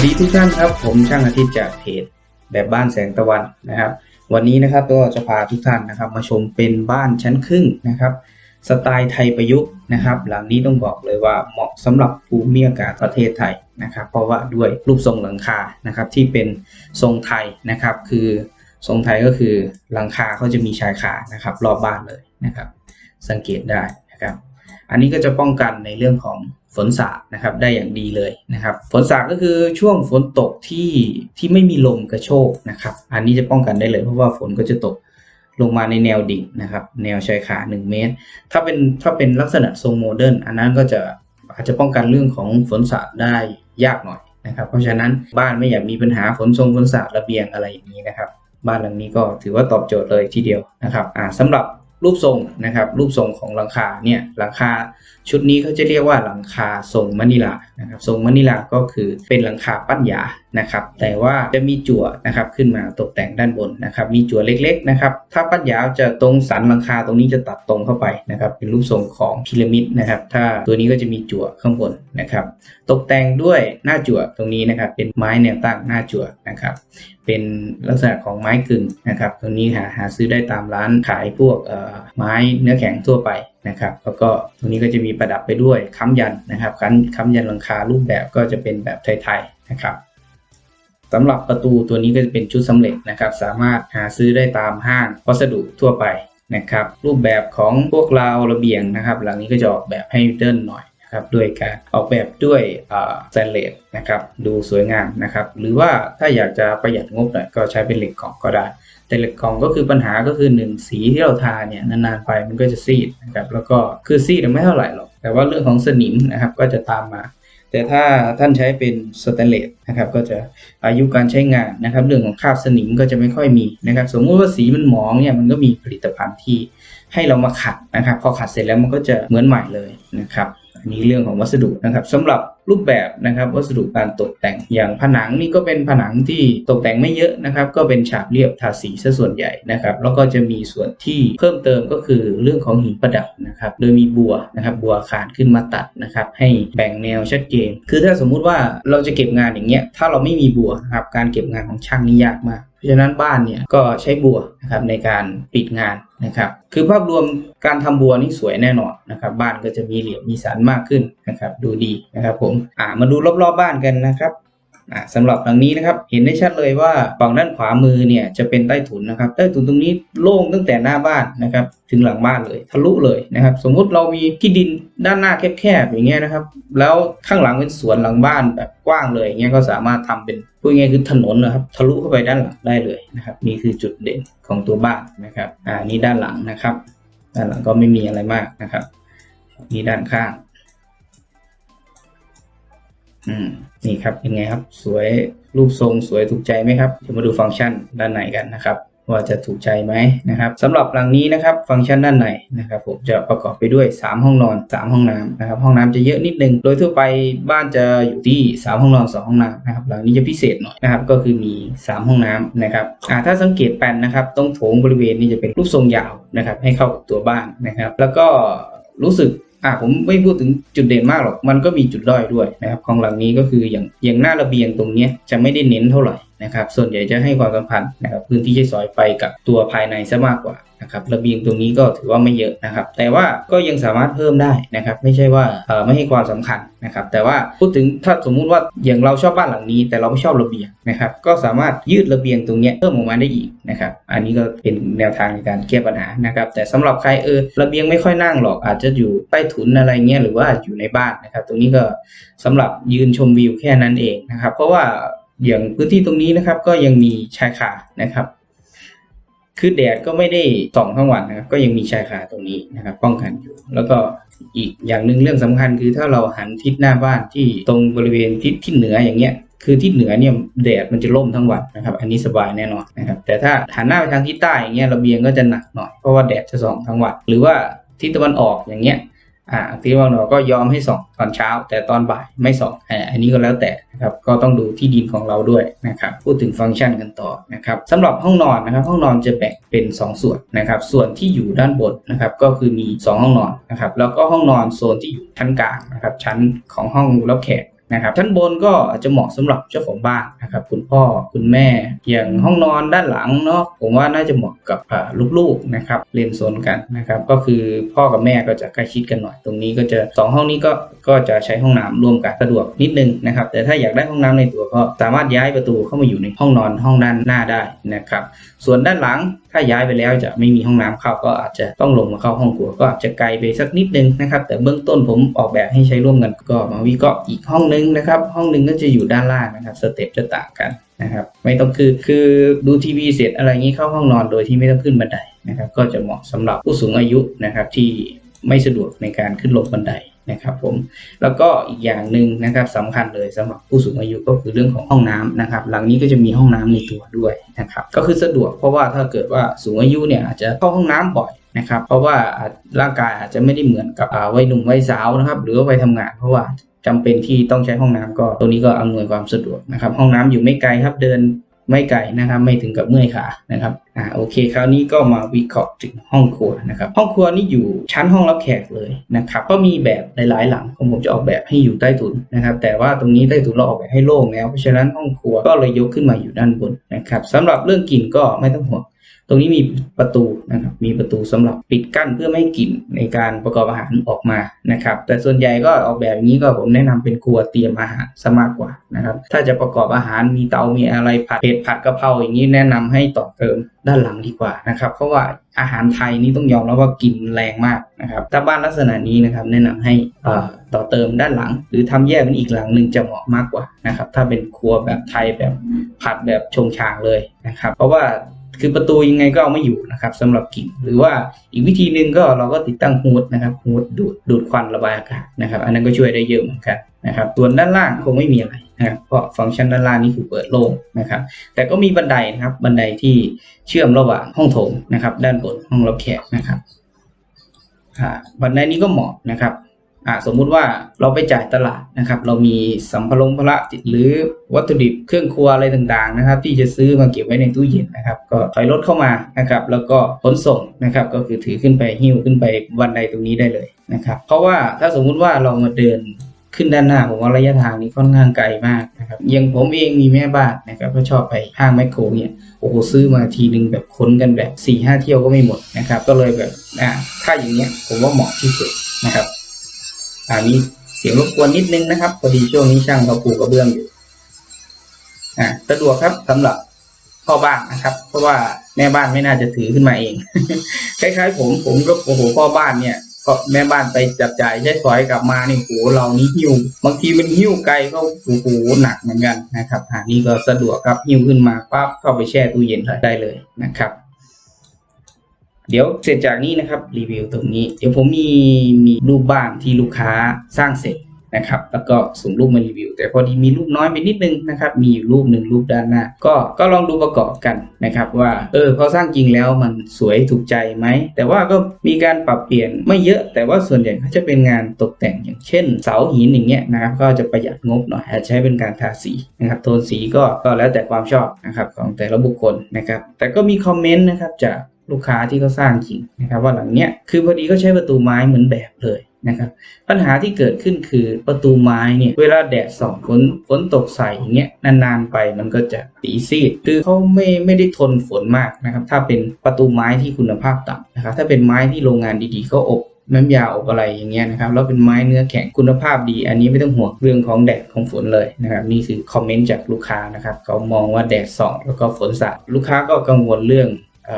วัสดีทุกท่านครับ ผมช่างอาทิตย์จากเพจแบบบ้านแสงตะวันนะครับ วันนี้นะครับก็จะพาทุกท่านนะครับ มาชมเป็นบ้านชั้นครึ่งนะครับ สไตล์ไทยประยุกต์นะครับ หลังนี้ต้องบอกเลยว่าเหมาะสำหรับภูมิอากาศประเทศไทยนะครับ เพราะว่าด้วยรูปทรงหลังคานะครับ ที่เป็นทรงไทยนะครับ คือทรงไทยก็คือหลังคาเขาจะมีชายคานะครับ รอบบ้านเลยนะครับ สังเกตได้นะครับ อันนี้ก็จะป้องกันในเรื่องของ ฝนสาดนะครับได้อย่างดีเลยนะครับ ฝนสาดก็คือช่วงฝนตกที่ที่ไม่มีลมกระโชกนะครับ อันนี้จะป้องกันได้เลยเพราะว่าฝนก็จะตกลงมาในแนวดิ่งนะครับ แนวชายคา1 เมตร ถ้าเป็นถ้าเป็นลักษณะทรงโมเดิร์นอันนั้นก็จะอาจจะป้องกันเรื่องของฝนสาดได้ยากหน่อยนะครับ เพราะฉะนั้นบ้านไม่อยากมีปัญหาฝนทรงฝนสาดระเบียงอะไรอย่างนี้นะครับ บ้านหลังนี้ก็ถือว่าตอบโจทย์เลยทีเดียวนะครับอ่าสำหรับ รูปทรงนะครับ รูปทรงของหลังคาเนี่ยหลังคาชุดนี้เขาจะเรียกว่าหลังคาทรงมะนิลานะครับทรงมะนิลาก็คือเป็นหลังคาปั้นหยา นะครับแต่ว่าจะมีจั่วนะครับขึ้นมาตกแต่งด้านบนนะครับมีจั่วเล็กๆนะครับถ้าปั้นยาวจะตรงสันหลังคาตรงนี้จะตัดตรงเข้าไปนะครับเป็นรูปทรงของพีระมิดนะครับถ้าตัวนี้ก็จะมีจั่วข้างบนนะครับตกแต่งด้วยหน้าจั่วตรงนี้นะครับเป็นไม้แนวตั้งหน้าจั่วนะครับเป็นลักษณะของไม้กึ่งนะครับตรงนี้หาหาซื้อได้ตามร้านขายพวกเอ่อไม้เนื้อแข็งทั่วไปนะครับแล้วก็ตรงนี้ก็จะมีประดับไปด้วยค้ำยันนะครับค้ำค้ำยันหลังคารูปแบบก็จะเป็นแบบไทยๆนะครับ สำหรับประตูตัวนี้ก็จะเป็นชุดสำเร็จนะครับ สามารถหาซื้อได้ตามห้างวัสดุทั่วไปนะครับ รูปแบบของพวกราวระเบียงนะครับ หลังนี้ก็จะออกแบบให้เดินหน่อยนะครับด้วยการออกแบบด้วยสแตนเลสนะครับดูสวยงามนะครับ หรือว่าถ้าอยากจะประหยัดงบหน่อยก็ใช้เป็นเหล็กกล่องก็ได้ แต่เหล็กกล่องก็คือปัญหาก็คือ 1 สีที่เราทาเนี่ยนานๆไปมันก็จะซีดนะครับแล้วก็คือซีดไม่เท่าไหร่หรอก แต่ว่าเรื่องของสนิมนะครับก็จะตามมา แต่ถ้าท่านใช้เป็นสแตนเลสนะครับก็จะอายุการใช้งานนะครับ เรื่องของคราบสนิมก็จะไม่ค่อยมีนะครับ สมมุติว่าสีมันหมองเนี่ยมันก็มีผลิตภัณฑ์ที่ให้เรามาขัดนะครับ พอขัดเสร็จแล้วมันก็จะเหมือนใหม่เลยนะครับอันนี้เรื่องของวัสดุนะครับสำหรับรูปแบบนะครับวัสดุการตกแต่งอย่างผนังนี่ก็เป็นผนังที่ตกแต่งไม่เยอะนะครับ ก็เป็นฉาบเรียบทาสีซะส่วนใหญ่นะครับ แล้วก็จะมีส่วนที่เพิ่มเติมก็คือเรื่องของหินประดับนะครับโดยมีบัวนะครับบัวขานขึ้นมาตัดนะครับ ให้แบ่งแนวชัดเจนคือถ้าสมมุติว่าเราจะเก็บงานอย่างเงี้ยถ้าเราไม่มีบัวครับการเก็บงานของช่างนี่ยากมากเพราะฉะนั้นบ้านเนี่ยก็ใช้บัวนะครับในการปิดงานนะครับคือภาพรวมการทำบัวนี่สวยแน่นอนนะครับบ้านก็จะมีเหลี่ยมมีสันมากขึ้นนะครับดูดีนะครับผมอ่ามาดูรอบๆบบ้านกันนะครับอ่าสำหรับหลังนี้นะครับเห็นได้ชัดเลยว่าฝั่งด้านขวามือเนี่ยจะเป็นใต้ถุนนะครับใต้ถุนตรงนี้โล่งตั้งแต่หน้าบ้านนะครับถึงหลังบ้านเลยทะลุเลยนะครับ สมมุติเรามีที่ดินด้านหน้าแคบๆอย่างเงี้ยนะครับ แล้วข้างหลังเป็นสวนหลังบ้านแบบกว้างเลยอย่างเงี้ยก็สามารถทำเป็นพูดง่ายคือถนนนะครับทะลุเข้าไปด้านหลังได้เลยนะครับนี่คือจุดเด่นของตัวบ้านนะครับอ่านี่ด้านหลังนะครับ ด้านหลังก็ไม่มีอะไรมากนะครับนี่ด้านข้าง อืมนี่ครับเป็นไงครับ สวยรูปทรงสวยถูกใจไหมครับเดี๋ยวมาดูฟังก์ชันด้านในกันนะครับว่าจะถูกใจไหมนะครับสำหรับหลังนี้นะครับฟังก์ชันด้านในนะครับผมจะประกอบไปด้วย 3 ห้องนอน 3 ห้องน้ำนะครับห้องน้ำจะเยอะนิดนึง โดยทั่วไปบ้านจะอยู่ที่ 3 ห้องนอน 2 ห้องน้ำนะครับหลังนี้จะพิเศษหน่อยนะครับก็คือมี 3 ห้องน้ำนะครับอ่าถ้าสังเกตแปลนนะครับตรงโถงบริเวณนี้จะเป็นรูปทรงยาวนะครับให้เข้ากับตัวบ้านนะครับ แล้วก็รู้สึก อ่าผมไม่พูดถึงจุดเด่นมากหรอก มันก็มีจุดด้อยด้วยนะครับ ของหลังนี้ก็คืออย่างอย่างหน้าระเบียงตรงเนี้ยจะไม่ได้เน้นเท่าไหร่ นะครับ ส่วนใหญ่จะให้ความสำคัญนะครับพื้นที่ใช้สอยไปกับตัวภายในซะมากกว่านะครับระเบียงตรงนี้ก็ถือว่าไม่เยอะนะครับ แต่ว่าก็ยังสามารถเพิ่มได้นะครับ ไม่ใช่ว่าไม่ให้ความสำคัญนะครับ แต่ว่าพูดถึงถ้าสมมุติว่าอย่างเราชอบบ้านหลังนี้ แต่เราไม่ชอบระเบียงนะครับ ก็สามารถยืดระเบียงตรงนี้เพิ่มออกมาได้อีกนะครับ อันนี้ก็เป็นแนวทางในการแก้ปัญหานะครับ แต่สำหรับใครเออระเบียงไม่ค่อยนั่งหรอกอาจจะอยู่ใต้ถุนอะไรเงี้ยหรือว่าอยู่ในบ้านนะครับ ตรงนี้ก็สำหรับยืนชมวิวแค่นั้นเองนะครับ เพราะว่า อย่างพื้นที่ตรงนี้นะครับ ก็ยังมีชายคานะครับ คือแดดก็ไม่ได้ส่องทั้งวันนะครับ ก็ยังมีชายคาตรงนี้นะครับ ป้องกันอยู่ แล้วก็อีกอย่างหนึ่งเรื่องสำคัญคือถ้าเราหันทิศหน้าบ้านที่ตรงบริเวณทิศที่เหนืออย่างเงี้ยคือทิศเหนือเนี่ยแดดมันจะล่มทั้งวันนะครับ อันนี้สบายแน่นอนนะครับ แต่ถ้าหันหน้าไปทางทิศใต้อย่างเงี้ยระเบียงก็จะหนักหน่อยเพราะว่าแดดจะส่องทั้งวันหรือว่าทิศตะวันออกอย่างเงี้ย อ่าที่บางหน่อกก็ยอมให้ส่องตอนเช้า แต่ตอนบ่ายไม่ส่องอ่าอันนี้ก็แล้วแต่นะครับก็ต้องดูที่ดินของเราด้วยนะครับพูดถึงฟังก์ชันกันต่อนะครับสำหรับห้องนอนนะครับห้องนอนจะแบ่งเป็น 2 ส่วนนะครับส่วนที่อยู่ด้านบนนะครับก็คือมี 2 ห้องนอนนะครับแล้วก็ห้องนอนโซนที่อยู่ชั้นกลางนะครับชั้นของห้องรับแขก นะครับชั้นบนก็อาจจะเหมาะสำหรับเจ้าของบ้านนะครับคุณพ่อคุณแม่อย่างห้องนอนด้านหลังเนาะผมว่าน่าจะเหมาะกับลูกๆนะครับเล่นโซนกันนะครับก็คือพ่อกับแม่ก็จะใกล้ชิดกันหน่อย ตรงนี้ก็จะสองห้องนี้ก็ก็จะใช้ห้องน้ำร่วมกันสะดวกนิดนึงนะครับแต่ถ้าอยากได้ห้องน้ำในตัวก็สามารถย้ายประตูเข้ามาอยู่ในห้องนอนห้องด้านหน้าได้นะครับส่วนด้านหลัง ถ้าย้ายไปแล้วจะไม่มีห้องน้ำเข้าก็อาจจะต้องลงมาเข้าห้องครัวก็อาจจะไกลไปสักนิดนึงนะครับ แต่เบื้องต้นผมออกแบบให้ใช้ร่วมกันก็มาวิเคราะห์อีกห้องนึงนะครับ ห้องหนึงก็จะอยู่ด้านล่างนะครับสเต็ปจะต่างกันนะครับไม่ต้องคือคือดูทีวีเสร็จอะไรงี้เข้าห้องนอนโดยที่ไม่ต้องขึ้นบันไดนะครับ ก็จะเหมาะสำหรับผู้สูงอายุนะครับที่ไม่สะดวกในการขึ้นลงบันได นะครับผมแล้วก็อีกอย่างหนึ่งนะครับสำคัญเลยสำหรับผู้สูงอายุก็คือเรื่องของห้องน้ำนะครับ หลังนี้ก็จะมีห้องน้ำในตัวด้วยนะครับก็คือสะดวกเพราะว่าถ้าเกิดว่าสูงอายุเนี่ยอาจจะเข้าห้องน้ำบ่อยนะครับเพราะว่าร่างกายอาจจะไม่ได้เหมือนกับวัยหนุ่มวัยสาวนะครับ หรือวัยทำงาน เพราะว่าจำเป็นที่ต้องใช้ห้องน้ำก็ตัวนี้ก็อำนวยความสะดวกนะครับ ห้องน้ำอยู่ไม่ไกลครับเดิน ไม่ไกลนะครับ ไม่ถึงกับเมื่อยขานะครับอ่าโอเค คราวนี้ก็มาวิเคราะห์ถึงห้องครัวนะครับ ห้องครัวนี่อยู่ชั้นห้องรับแขกเลยนะครับ ก็มีแบบหลายๆหลังของผมจะออกแบบให้อยู่ใต้ถุนนะครับ แต่ว่าตรงนี้ใต้ถุนเราออกแบบให้โล่งแล้วเพราะฉะนั้นห้องครัวก็เลยยกขึ้นมาอยู่ด้านบนนะครับสำหรับเรื่องกลิ่นก็ไม่ต้องห่วง ตรงนี้มีประตูนะครับ มีประตูสำหรับปิดกั้นเพื่อไม่ให้กลิ่นในการประกอบอาหารออกมานะครับ แต่ส่วนใหญ่ก็ออกแบบอย่างนี้ก็ผมแนะนำเป็นครัวเตรียมอาหารซะมากกว่านะครับ ถ้าจะประกอบอาหารมีเตา มีอะไรผัดเผ็ดผัดกะเพราอย่างนี้แนะนำให้ต่อเติมด้านหลังดีกว่านะครับ เพราะว่าอาหารไทยนี่ต้องยอมรับว่ากลิ่นแรงมากนะครับ ถ้าบ้านลักษณะนี้นะครับแนะนำให้ต่อเติมด้านหลัง หรือทำแยกเป็นอีกหลังหนึ่งจะเหมาะมากกว่านะครับ ถ้าเป็นครัวแบบไทยแบบผัดแบบชงชางเลยนะครับ เพราะว่า คือประตูยังไงก็เอาไม่อยู่นะครับสำหรับกิ่ง หรือว่าอีกวิธีหนึ่งก็เราก็ติดตั้งฮูดนะครับฮูดดูดดูดควันระบายอากาศนะครับ อันนั้นก็ช่วยได้เยอะเหมือนกันนะครับส่วนด้านล่างคงไม่มีอะไรนะครับเพราะฟังก์ชันด้านล่างนี่คือเปิดโล่งนะครับ แต่ก็มีบันไดนะครับบันไดที่เชื่อมระหว่างห้องโถงนะครับ ด้านบนห้องรับแขกนะครับบันไดนี้ก็เหมาะนะครับ อ่าสมมุติว่าเราไปจ่ายตลาดนะครับ เรามีสัมภาระพละหรือวัตถุดิบเครื่องครัวอะไรต่างๆนะครับ ที่จะซื้อมาเก็บไว้ในตู้เย็นนะครับ ก็ถอยรถเข้ามานะครับ แล้วก็ขนส่งนะครับ ก็คือถือขึ้นไปหิ้วขึ้นไปบันไดตรงนี้ได้เลยนะครับ เพราะว่าถ้าสมมุติว่าเรามาเดินขึ้นด้านหน้าผมว่าระยะทางนี้ค่อนข้างไกลมากนะครับอย่างผมเองมีแม่บ้านนะครับก็ชอบไปห้างแมคโครเนี่ยโอ้โหซื้อมาทีนึงแบบค้นกันแบบ4ี่ห้าเที่ยวก็ไม่หมดนะครับ ก็เลยแบบอ่าถ้าอย่างเงี้ยผมว่าเหมาะที่สุดนะครับ อ่ามีเสียงรบกวนนิดนึงนะครับพอดีช่วงนี้ช่างเขาปูกระเบื้องอยู่อ่าสะดวกครับสำหรับพ่อบ้านนะครับ เพราะว่าแม่บ้านไม่น่าจะถือขึ้นมาเอง คล้ายๆ ผมผมก็โอ้โหพ่อบ้านเนี่ยก็แม่บ้านไปจับจ่ายใช้สอยกลับมานี่โอ้โหเรานี่หิ้วบางทีมันหิ้วไกลก็โอ้โหหนักเหมือนกันนะครับอ่านี่ก็สะดวกครับหิ้วขึ้นมาปั๊บเข้าไปแช่ตู้เย็นได้เลยนะครับ เดี๋ยวเสร็จจากนี้นะครับรีวิวตรงนี้ เดี๋ยวผมมีมีรูปบ้านที่ลูกค้าสร้างเสร็จนะครับแล้วก็ส่งรูปมารีวิว แต่พอดีมีรูปน้อยไปนิดนึงนะครับมีอยู่รูปหนึ่งรูปด้านหน้า ก็ก็ลองดูประกอบกันนะครับว่าเออพอสร้างจริงแล้วมันสวยถูกใจไหมแต่ว่าก็มีการปรับเปลี่ยนไม่เยอะ แต่ว่าส่วนใหญ่ก็จะเป็นงานตกแต่งอย่างเช่น เสาหินอย่างเงี้ยนะครับก็จะประหยัดงบหน่อยอาจจะใช้เป็นการทาสีนะครับโทนสีก็ก็แล้วแต่ความชอบนะครับของแต่ละบุคคลนะครับแต่ก็มีคอมเมนต์นะครับจาก ลูกค้าที่เขาสร้างจริงนะครับว่าหลังเนี้ยคือพอดีก็ใช้ประตูไม้เหมือนแบบเลยนะครับปัญหาที่เกิดขึ้นคือประตูไม้เนี่ยเวลาแดดส่องฝนฝนตกใส่อย่างเงี้ยนานๆไปมันก็จะสีซีดคือเขาไม่ไม่ได้ทนฝนมากนะครับถ้าเป็นประตูไม้ที่คุณภาพต่ำนะครับถ้าเป็นไม้ที่โรงงานดีๆเขาอบน้ำยาอบอะไรอย่างเงี้ยนะครับแล้วเป็นไม้เนื้อแข็งคุณภาพดี อันนี้ไม่ต้องห่วงเรื่องของแดดของฝนเลยนะครับนี่คือคอมเมนต์จากลูกค้านะครับเขามองว่าแดดส่องแล้วก็ฝนสาดลูกค้าก็กังวลเรื่องเ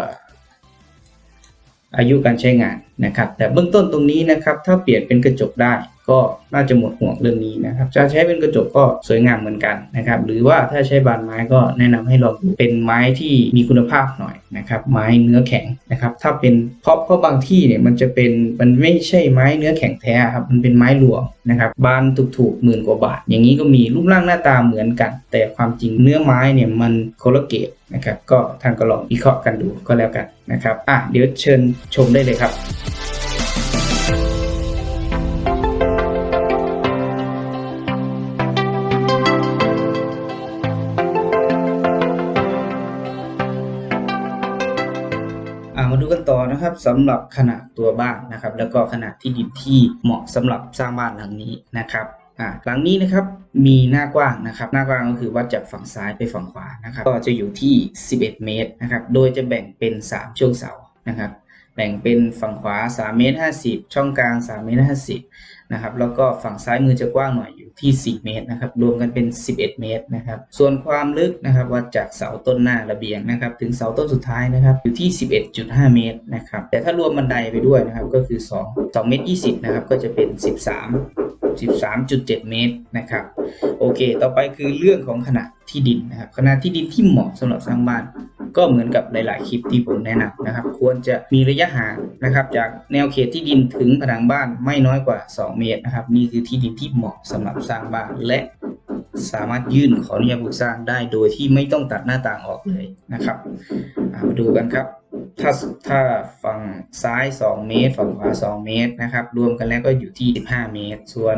อายุการใช้งานนะครับ แต่เบื้องต้นตรงนี้นะครับ ถ้าเปลี่ยนเป็นกระจกได้ก็น่าจะหมดห่วงเรื่องนี้นะครับจะใช้เป็นกระจกก็สวยงามเหมือนกันนะครับ หรือว่าถ้าใช้บานไม้ก็แนะนำให้ลองเป็นไม้ที่มีคุณภาพหน่อยนะครับ ไม้เนื้อแข็งนะครับ ถ้าเป็นเพราะเพราะบางที่เนี่ยมันจะเป็นมันไม่ใช่ไม้เนื้อแข็งแท้ครับมันเป็นไม้หลวงนะครับ บานถูกๆหมื่นกว่าบาท อย่างนี้ก็มีรูปร่างหน้าตาเหมือนกัน แต่ความจริงเนื้อไม้เนี่ยมันโคลเกตนะครับ ก็ทางก็ลองวิเคราะห์กันดูก็แล้วกัน นะครับอะเดี๋ยวเชิญชมได้เลยครับมาดูกันต่อนะครับสำหรับขนาดตัวบ้านนะครับ แล้วก็ขนาดที่ดินที่เหมาะสำหรับสร้างบ้านหลังนี้นะครับ อ่าหลังนี้นะครับมีหน้ากว้างนะครับ หน้ากว้างก็คือวัดจากฝั่งซ้ายไปฝั่งขวานะครับก็จะอยู่ที่ 11 เมตรนะครับโดยจะแบ่งเป็น 3 ช่วงเสานะครับแบ่งเป็นฝั่งขวา3เมตร50 ช่องกลาง3เมตร50 นะครับแล้วก็ฝั่งซ้ายมือจะกว้างหน่อยอยู่ที่ 4 เมตรนะครับรวมกันเป็น 11 เมตรนะครับส่วนความลึกนะครับวัดจากเสาต้นหน้าระเบียงนะครับถึงเสาต้นสุดท้ายนะครับอยู่ที่ 11.5 เมตรนะครับแต่ถ้ารวมบันไดไปด้วยนะครับก็คือ 2 2 เมตร 20 นะครับก็จะเป็น 13 13.7 เมตรนะครับโอเค ต่อไปคือเรื่องของขนาดที่ดินนะครับขนาดที่ดินที่เหมาะสำหรับสร้างบ้าน ก็เหมือนกับหลาย ๆ คลิปที่ผมแนะนำนะครับ ควรจะมีระยะห่างนะครับจากแนวเขตที่ดินถึงผนังบ้านไม่น้อยกว่า 2 เมตรนะครับ นี่คือที่ดินที่เหมาะสำหรับสร้างบ้านและสามารถยื่นขออนุญาตปลูกสร้างได้โดยที่ไม่ต้องตัดหน้าต่างออกเลยนะครับมาดูกันครับ ถ้าถ้าฝั่งซ้าย 2 เมตร ฝั่งขวา 2 เมตรนะครับ รวมกันแล้วก็อยู่ที่ 15 เมตร ส่วน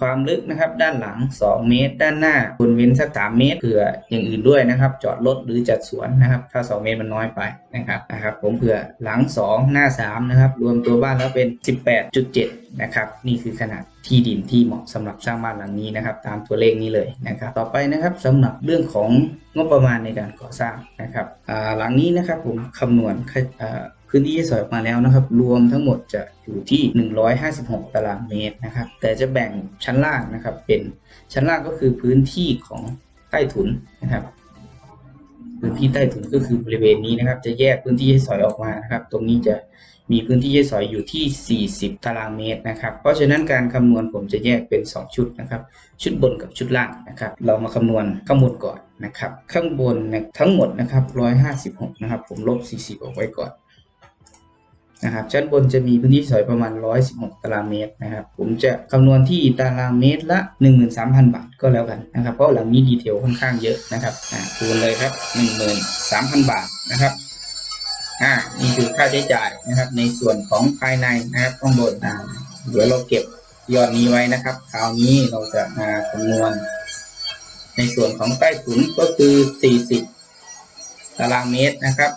ความลึกนะครับด้านหลัง 2 เมตร ด้านหน้าคุณเว้นสัก3เมตรเผื่ออย่างอื่นด้วยนะครับ จอดรถหรือจัดสวนนะครับ ถ้า 2 เมตรมันน้อยไปนะครับนะครับ ผมเผื่อหลัง 2 หน้า 3 นะครับ รวมตัวบ้านแล้วเป็น 18.7 นะครับ นี่คือขนาดที่ดินที่เหมาะสำหรับสร้างบ้านหลังนี้นะครับ ตามตัวเลขนี้เลยนะครับ ต่อไปนะครับสำหรับเรื่องของงบประมาณในการก่อสร้างนะครับหลังนี้นะครับผมคำนวณค่าอ่า พื้นที่ที่สอยออกมาแล้วนะครับ รวมทั้งหมดจะอยู่ที่ 156 ตารางเมตรนะครับ แต่จะแบ่งชั้นล่างนะครับ เป็นชั้นล่างก็คือพื้นที่ของใต้ถุนนะครับ พื้นที่ใต้ถุนก็คือบริเวณนี้นะครับ จะแยกพื้นที่ให้สอยออกมานะครับ ตรงนี้จะมีพื้นที่ให้สอยอยู่ที่ 40 ตารางเมตรนะครับ เพราะฉะนั้นการคำนวณผมจะแยกเป็น 2 ชุดนะครับ ชุดบนกับชุดล่างนะครับ เรามาคำนวณข้างบนก่อนนะครับ ข้างบนทั้งหมดนะครับ 156 นะครับ ผมลบ 40 ออกไว้ก่อน นะครับชั้นบนจะมีพื้นที่สอยประมาณ 116 ตารางเมตรนะครับ ผมจะคำนวณที่ตารางเมตรละ 13,000 บาทก็แล้วกันนะครับ เพราะหลังนี้ดีเทลค่อนข้างเยอะนะครับอ่าคูณเลยครับ 13,000 บาทนะครับอ่านี่คือค่าใช้จ่ายนะครับ ในส่วนของภายในนะครับข้างบนอ่าเดี๋ยวเราเก็บยอดนี้ไว้นะครับ คราวนี้เราจะมาคำนวณ ในส่วนของใต้ถุนก็คือ 40 ตารางเมตรนะครับ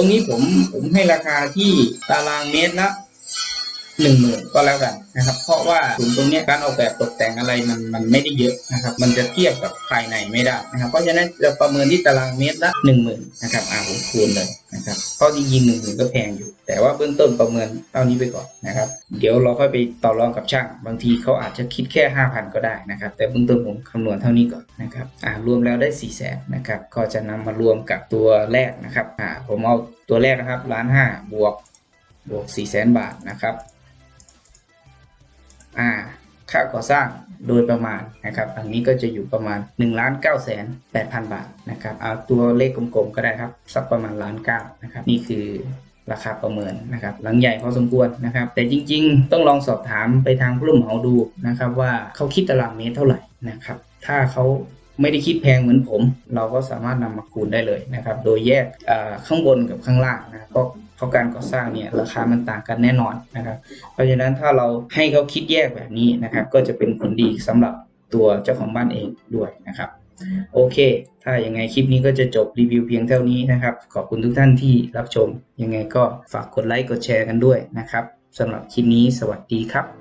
ตรงนี้ผมผมให้ราคาที่ตารางเมตรละ หนึ่งหมื่นก็แล้วกันนะครับ เพราะว่าถุนตรงนี้การออกแบบตกแต่งอะไรมันมันไม่ได้เยอะนะครับ มันจะเทียบกับภายในไม่ได้นะครับ เพราะฉะนั้นจะประเมินที่ตารางเมตรละหนึ่งหมื่นนะครับอ่าผมคูณเลยนะครับเพราะจริงๆหนึ่งหมื่นก็แพงอยู่ แต่ว่าเบื้องต้นประเมินเท่านี้ไปก่อนนะครับ เดี๋ยวเราค่อยไปต่อรองกับช่าง บางทีเขาอาจจะคิดแค่ห้าพันก็ได้นะครับ แต่เบื้องต้นผมคำนวณเท่านี้ก่อนนะครับอ่ารวมแล้วได้สี่แสนนะครับก็จะนำมารวมกับตัวแรกนะครับอ่าผมเอาตัวแรกนะครับล้านห้าบวกบวกสี่แสนบาทนะครับ ค่าก่อสร้างโดยประมาณนะครับอันนี้ก็จะอยู่ประมาณ1นึ่งล้านเก้าแสนแปดพันบาทนะครับเอาตัวเลขกลมๆก็ได้ครับสักประมาณล้านเก้านะครับนี่คือราคาประเมินนะครับหลังใหญ่พอสมควรนะครับ แต่จริงๆ ต้องลองสอบถามไปทางผู้รับเหมาดูนะครับว่าเขาคิดตารางเมตรเท่าไหร่นะครับ ถ้าเขาไม่ได้คิดแพงเหมือนผม เราก็สามารถนำมาคูณได้เลยนะครับ โดยแยกข้างบนกับข้างล่างนะครับ เพราะการก่อสร้างเนี่ยราคามันต่างกันแน่นอนนะครับ เพราะฉะนั้นถ้าเราให้เขาคิดแยกแบบนี้นะครับ ก็จะเป็นผลดีสำหรับตัวเจ้าของบ้านเองด้วยนะครับโอเค ถ้าอย่างไงคลิปนี้ก็จะจบรีวิวเพียงเท่านี้นะครับ ขอบคุณทุกท่านที่รับชม ยังไงก็ฝากกดไลค์กดแชร์กันด้วยนะครับสำหรับคลิปนี้สวัสดีครับ